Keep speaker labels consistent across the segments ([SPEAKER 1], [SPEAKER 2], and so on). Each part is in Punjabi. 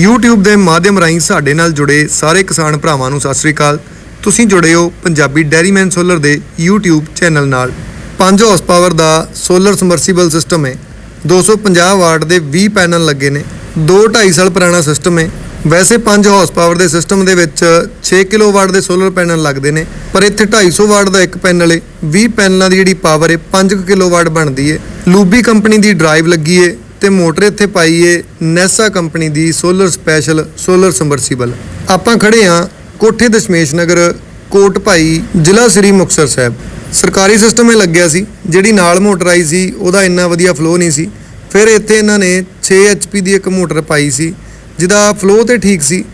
[SPEAKER 1] YouTube ਦੇ ਮਾਧਿਅਮ ਰਾਹੀਂ ਸਾਡੇ ਨਾਲ ਜੁੜੇ ਸਾਰੇ ਕਿਸਾਨ ਭਰਾਵਾਂ ਨੂੰ ਸਤਿ ਸ੍ਰੀ ਅਕਾਲ। ਤੁਸੀਂ ਜੁੜੇ ਹੋ ਪੰਜਾਬੀ ਡੈਰੀਮੈਨ ਸੋਲਰ ਦੇ YouTube ਚੈਨਲ ਨਾਲ। 5 ਹਾਰਸ ਪਾਵਰ ਦਾ ਸੋਲਰ ਸਮਰਸੀਬਲ ਸਿਸਟਮ ਹੈ। 250 ਵਾਟ ਦੇ 20 ਪੈਨਲ ਲੱਗੇ ਨੇ। 2 2.5 ਸਾਲ ਪੁਰਾਣਾ ਸਿਸਟਮ ਹੈ। ਵੈਸੇ 5 ਹਾਰਸ ਪਾਵਰ ਦੇ ਸਿਸਟਮ ਦੇ ਵਿੱਚ 6 ਕਿਲੋਵਾਟ ਦੇ ਸੋਲਰ ਪੈਨਲ ਲੱਗਦੇ ਨੇ। ਪਰ ਇੱਥੇ 250 ਵਾਟ ਦਾ ਇੱਕ ਪੈਨਲ ਏ 20 ਪੈਨਲਾਂ ਦੀ ਜਿਹੜੀ ਪਾਵਰ ਹੈ 5 ਕਿਲੋਵਾਟ ਬਣਦੀ ਹੈ। ਲੂਬੀ ਕੰਪਨੀ ਦੀ ਡਰਾਈਵ ਲੱਗੀ ਏ ਤੇ ਮੋਟਰ ਇੱਥੇ ਪਾਈ ਏ ਨੈਸਾ ਕੰਪਨੀ ਦੀ ਸੋਲਰ ਸਪੈਸ਼ਲ ਸੋਲਰ ਸਮਰਸੀਬਲ ਆਪਾਂ ਖੜੇ ਆ ਕੋਠੇ ਦਸ਼ਮੇਸ਼ ਨਗਰ, ਕੋਟ ਭਾਈ, ਜ਼ਿਲ੍ਹਾ ਸ੍ਰੀ ਮੁਕਤਸਰ ਸਾਹਿਬ। ਸਰਕਾਰੀ ਸਿਸਟਮ ਇਹ ਲੱਗਿਆ ਸੀ, ਜਿਹੜੀ ਨਾਲ ਮੋਟਰ ਆਈ ਸੀ, ਉਹਦਾ ਇੰਨਾ ਵਧੀਆ ਫਲੋ ਨਹੀਂ ਸੀ। ਫਿਰ ਇੱਥੇ ਇਹਨਾਂ ਨੇ 6 HP ਦੀ ਇੱਕ ਮੋਟਰ ਪਾਈ ਸੀ, ਜਿਹਦਾ ਫਲੋ ਤੇ ਠੀਕ ਸੀ,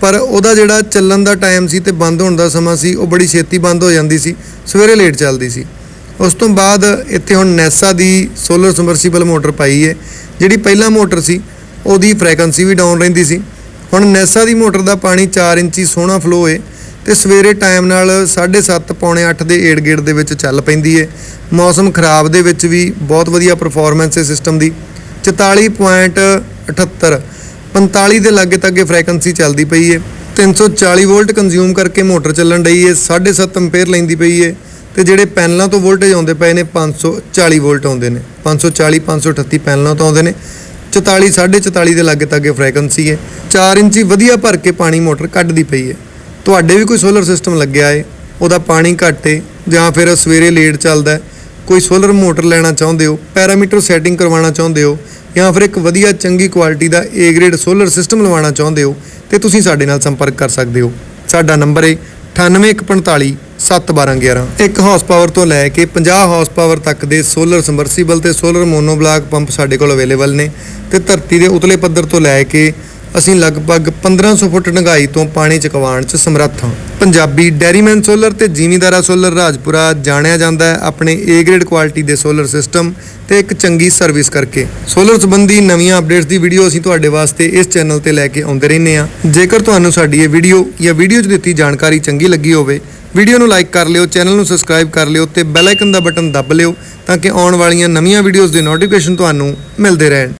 [SPEAKER 1] ਪਰ ਉਹਦਾ ਜਿਹੜਾ ਚੱਲਣ ਦਾ ਟਾਈਮ ਸੀ ਤੇ ਬੰਦ ਹੋਣ ਦਾ ਸਮਾਂ ਸੀ, ਉਹ ਬੜੀ ਛੇਤੀ ਬੰਦ ਹੋ ਜਾਂਦੀ ਸੀ, ਸਵੇਰੇ ਲੇਟ ਚੱਲਦੀ ਸੀ। ਉਸ ਤੋਂ ਬਾਅਦ ਇੱਥੇ ਹੁਣ ਨੈਸਾ ਦੀ ਸੋਲਰ ਸਮਰਸੀਬਲ ਮੋਟਰ ਪਾਈ ਹੈ ਜਿਹੜੀ ਪਹਿਲਾਂ ਮੋਟਰ ਸੀ, ਉਹਦੀ ਫ੍ਰੀਕੁਐਂਸੀ ਵੀ ਡਾਊਨ ਰਹਿੰਦੀ ਸੀ। ਹੁਣ ਨੈਸਾ ਦੀ ਮੋਟਰ ਦਾ ਪਾਣੀ 4 ਇੰਚੀ ਸੋਹਣਾ ਫਲੋ ਏ ਤੇ ਸਵੇਰੇ ਟਾਈਮ ਨਾਲ 7:30 ਪੌਣੇ 8 ਦੇ ਏੜ ਗੇੜ ਦੇ ਵਿੱਚ ਚੱਲ ਪੈਂਦੀ ਹੈ ਮੌਸਮ ਖਰਾਬ ਦੇ ਵਿੱਚ ਵੀ ਬਹੁਤ ਵਧੀਆ ਪਰਫਾਰਮੈਂਸ ਹੈ ਸਿਸਟਮ ਦੀ। 44.78 45 ਦੇ ਲਾਗੇ ਤੱਕ ਇਹ ਚੱਲਦੀ ਪਈ ਹੈ 340 ਵੋਲਟ ਕੰਜ਼ਿਊਮ ਕਰਕੇ ਮੋਟਰ ਚੱਲਣ ਡਈ ਹੈ 7.5 ਐਂਪੀਅਰ ਲੈਂਦੀ ਪਈ ਹੈ ਤੇ ਜਿਹੜੇ ਪੈਨਲਾਂ ਤੋਂ ਵੋਲਟੇਜ ਆਉਂਦੇ ਪਏ ਨੇ 540 ਵੋਲਟ ਆਉਂਦੇ ਨੇ। 540 538 ਪੈਨਲਾਂ ਤੋਂ ਆਉਂਦੇ ਨੇ। 44 44 ਦੇ ਲਾਗੇ ਤਾਗੇ ਇਹ ਹੈ। 4 ਇੰਚੀ ਵਧੀਆ ਭਰ ਕੇ ਪਾਣੀ ਮੋਟਰ ਕੱਢਦੀ ਪਈ ਹੈ। ਤੁਹਾਡੇ ਵੀ ਕੋਈ ਸੋਲਰ ਸਿਸਟਮ ਲੱਗਿਆ ਹੈ ਉਹਦਾ ਪਾਣੀ ਘੱਟ ਹੈ ਜਾਂ ਫਿਰ ਸਵੇਰੇ ਲੇਟ ਚੱਲਦਾ ਕੋਈ ਸੋਲਰ ਮੋਟਰ ਲੈਣਾ ਚਾਹੁੰਦੇ ਹੋ, ਪੈਰਾਮੀਟਰ ਸੈਟਿੰਗ ਕਰਵਾਉਣਾ ਚਾਹੁੰਦੇ ਹੋ, ਜਾਂ ਫਿਰ ਇੱਕ ਵਧੀਆ ਚੰਗੀ ਕੁਆਲਿਟੀ ਦਾ A ਗ੍ਰੇਡ ਸੋਲਰ ਸਿਸਟਮ ਲਵਾਉਣਾ ਚਾਹੁੰਦੇ ਹੋ, ਤੇ ਤੁਸੀਂ ਸਾਡੇ ਨਾਲ ਸੰਪਰਕ ਕਰ ਸਕਦੇ ਹੋ। ਸਾਡਾ ਨੰਬਰ ਹੈ 9845 71211 1 ਹਾਰਸ ਪਾਵਰ ਤੋਂ ਲੈ ਕੇ 50 ਹਾਰਸ ਪਾਵਰ ਤੱਕ ਦੇ ਸੋਲਰ ਸਮਰਸੀਬਲ ਤੇ ਸੋਲਰ ਮੋਨੋਬਲਾਕ ਪੰਪ ਸਾਡੇ ਕੋਲ ਅਵੇਲੇਬਲ ਨੇ ਤੇ ਧਰਤੀ ਦੇ ਉਤਲੇ ਪੱਧਰ ਤੋਂ ਲੈ ਕੇ ਅਸੀਂ ਲਗਭਗ 1500 ਫੁੱਟ ਡੰਗਾਈ ਤੋਂ ਪਾਣੀ ਚਕਵਾਉਣ 'ਚ ਸਮਰੱਥ ਹਾਂ। ਪੰਜਾਬੀ ਡੈਰੀਮੈਨ ਸੋਲਰ ਤੇ ਜ਼ਿਮੀਂਦਾਰਾ ਸੋਲਰ ਰਾਜਪੁਰਾ ਜਾਣਿਆ ਜਾਂਦਾ ਹੈ ਆਪਣੇ A ਗ੍ਰੇਡ ਕੁਆਲਿਟੀ ਦੇ ਸੋਲਰ ਸਿਸਟਮ ਤੇ ਇੱਕ ਚੰਗੀ ਸਰਵਿਸ ਕਰਕੇ। ਸੋਲਰ ਸੰਬੰਧੀ ਨਵੀਆਂ ਅਪਡੇਟਸ ਦੀ ਵੀਡੀਓ ਅਸੀਂ ਤੁਹਾਡੇ ਵਾਸਤੇ ਇਸ ਚੈਨਲ ਤੇ ਲੈ ਕੇ ਆਉਂਦੇ ਰਹਿੰਦੇ ਹਾਂ। ਜੇਕਰ ਤੁਹਾਨੂੰ ਸਾਡੀ ਇਹ ਵੀਡੀਓ ਜਾਂ ਵੀਡੀਓ 'ਚ ਦਿੱਤੀ ਜਾਣਕਾਰੀ ਚੰਗੀ ਲੱਗੀ ਹੋਵੇ ਵੀਡੀਓ ਨੂੰ ਲਾਈਕ ਕਰ ਲਿਓ, ਚੈਨਲ ਨੂੰ ਸਬਸਕ੍ਰਾਈਬ ਕਰ ਲਿਓ ਤੇ ਬੈਲ ਆਈਕਨ ਦਾ ਬਟਨ ਦੱਬ ਲਿਓ ਤਾਂ ਕਿ ਆਉਣ ਵਾਲੀਆਂ ਨਵੀਆਂ ਵੀਡੀਓਜ਼ ਦੇ ਨੋਟੀਫਿਕੇਸ਼ਨ ਤੁਹਾਨੂੰ ਮਿਲਦੇ ਰਹਿਣ।